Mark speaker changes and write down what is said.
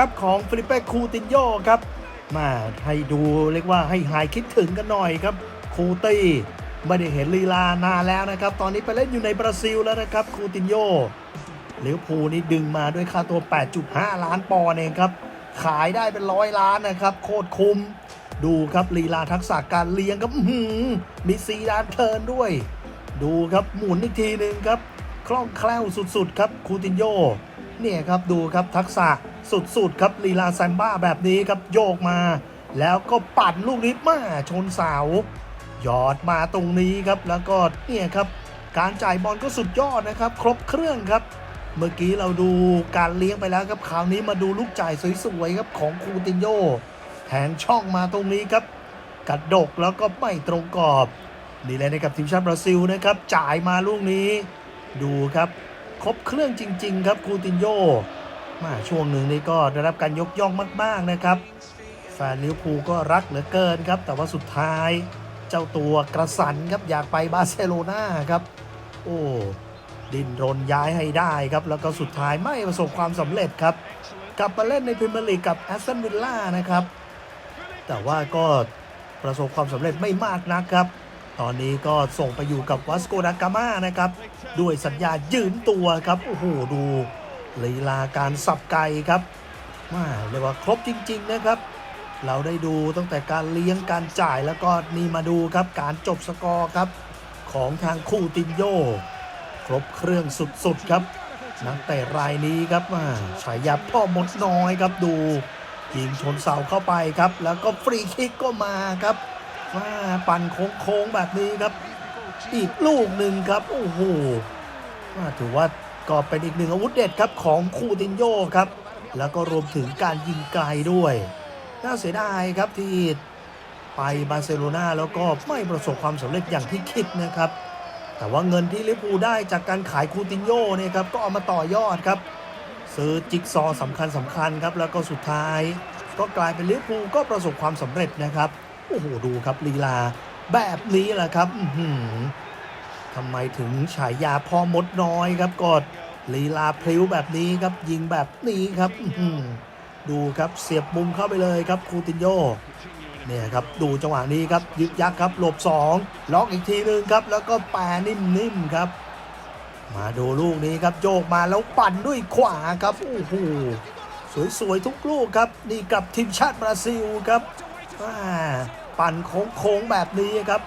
Speaker 1: ครับของฟิลิปเป้คูตินโยครับมาให้ดูเรียกว่าให้หายคิดถึงกันหน่อยครับ คูตี้ไม่ได้เห็นลีลานานแล้วนะครับ ตอนนี้ไปเล่นอยู่ในบราซิลแล้วนะครับ คูตินโยลิเวอร์พูนี่ดึงมาด้วยค่าตัว 8.5 ล้านปอนด์เองครับ ขายได้เป็นร้อยล้านนะครับ โคตรคุ้ม ดูครับลีลาทักษะการเลี้ยงครับมีซีดานเทิร์นด้วย ดูครับหมุนอีกทีหนึ่งครับ คล่องแคล่วสุดๆ ครับคูตินโย เนี่ยครับดูครับทักษะสุดๆครับลีลาแซมบ้าแบบนี้ครับโยกมา แล้วก็ปัดลูกนี้มาชนเสาหยอดมาตรงนี้ครับแล้วก็เนี่ยครับการจ่ายบอลก็สุดยอดนะครับ ครบเครื่องครับ เมื่อกี้เราดูการเลี้ยงไปแล้วครับคราวนี้มาดูลูกจ่ายสวยๆครับของคูตินโยแทงช่องมาตรงนี้ครับกระดกแล้วก็ไม่ตรงกรอบนี่เลยนะครับทีมชาติบราซิลนะครับจ่ายมาลูกนี้ ดูครับ ครบเครื่องจริง ๆ ครับคูตินโยมาช่วงหนึ่งนี่ก็ได้รับการยกย่องมาก ๆ นะครับ แฟนลิเวอร์พูลก็รักเหลือเกินครับ แต่ว่าสุดท้ายเจ้าตัวกระสันครับอยากไปบาร์เซโลนาครับ โอ้ดินรนย้ายให้ได้ครับ แล้วก็สุดท้ายไม่ประสบความสำเร็จครับ กลับมาเล่นในพรีเมียร์ลีกกับแอสตันวิลล่านะครับ แต่ว่าก็ประสบความสำเร็จไม่มากนักครับ ตอนนี้ก็ส่งไปอยู่กับวัสโกดากามานะครับ ด้วยสัญญายืมตัวครับ โอ้โห ดูลีลาการสับไก่ครับมาเรียกว่าครบจริง ๆ นะครับ เราได้ดูตั้งแต่การเลี้ยงการจ่ายแล้วก็นี่มาดูครับ การจบสกอร์ครับ ของทางคู่ตินโย ครบเครื่องสุด ๆ ครับ นักเตะรายนี้ครับมาฉายาพ่อมดน้อยครับดูยิงชนเสาเข้าไปครับ แล้วก็ฟรีคิกก็มาครับ มาปั่นโค้งแบบนี้ครับ อีกลูกหนึ่งครับ โอ้โหถือว่าก็เป็นอีกหนึ่งอาวุธเด็ดครับของคูตินโยครับ แล้วก็รวมถึงการยิงไกลด้วยน่าเสียดายครับที่ไปบาร์เซโลนาแล้วก็ไม่ประสบความสำเร็จอย่างที่คิดนะครับ แต่ว่าเงินที่ลิเวอร์พูได้จากการขายคูตินโยเนี่ยครับก็เอามาต่อยอดครับ ซื้อจิ๊กซอสำคัญสำคัญครับแล้วก็สุดท้าย ก็กลายเป็นลิเวอร์พูก็ประสบความสำเร็จนะครับ โอ้โหดูครับลีลาแบบนี้แหละครับอื้อหือทำไมถึงฉายาพ่อมดน้อยครับก็ลีลาพลิ้วแบบนี้ครับยิงแบบนี้ครับอื้อหือดูครับเสียบมุมเข้าไปเลยครับคูตินโยเนี่ยครับดูจังหวะนี้ครับยึกยักครับหลบ 2 ล็อกอีกทีหนึงครับ แล้วก็แปรนิ่มๆครับ มาดูลูกนี้ครับโยกมาแล้วปั่นด้วยขวาครับโอ้โหสวยๆทุกลูกครับ นี่กับทีมชาติบราซิลครับ ปั่นโค้งๆแบบนี้ครับ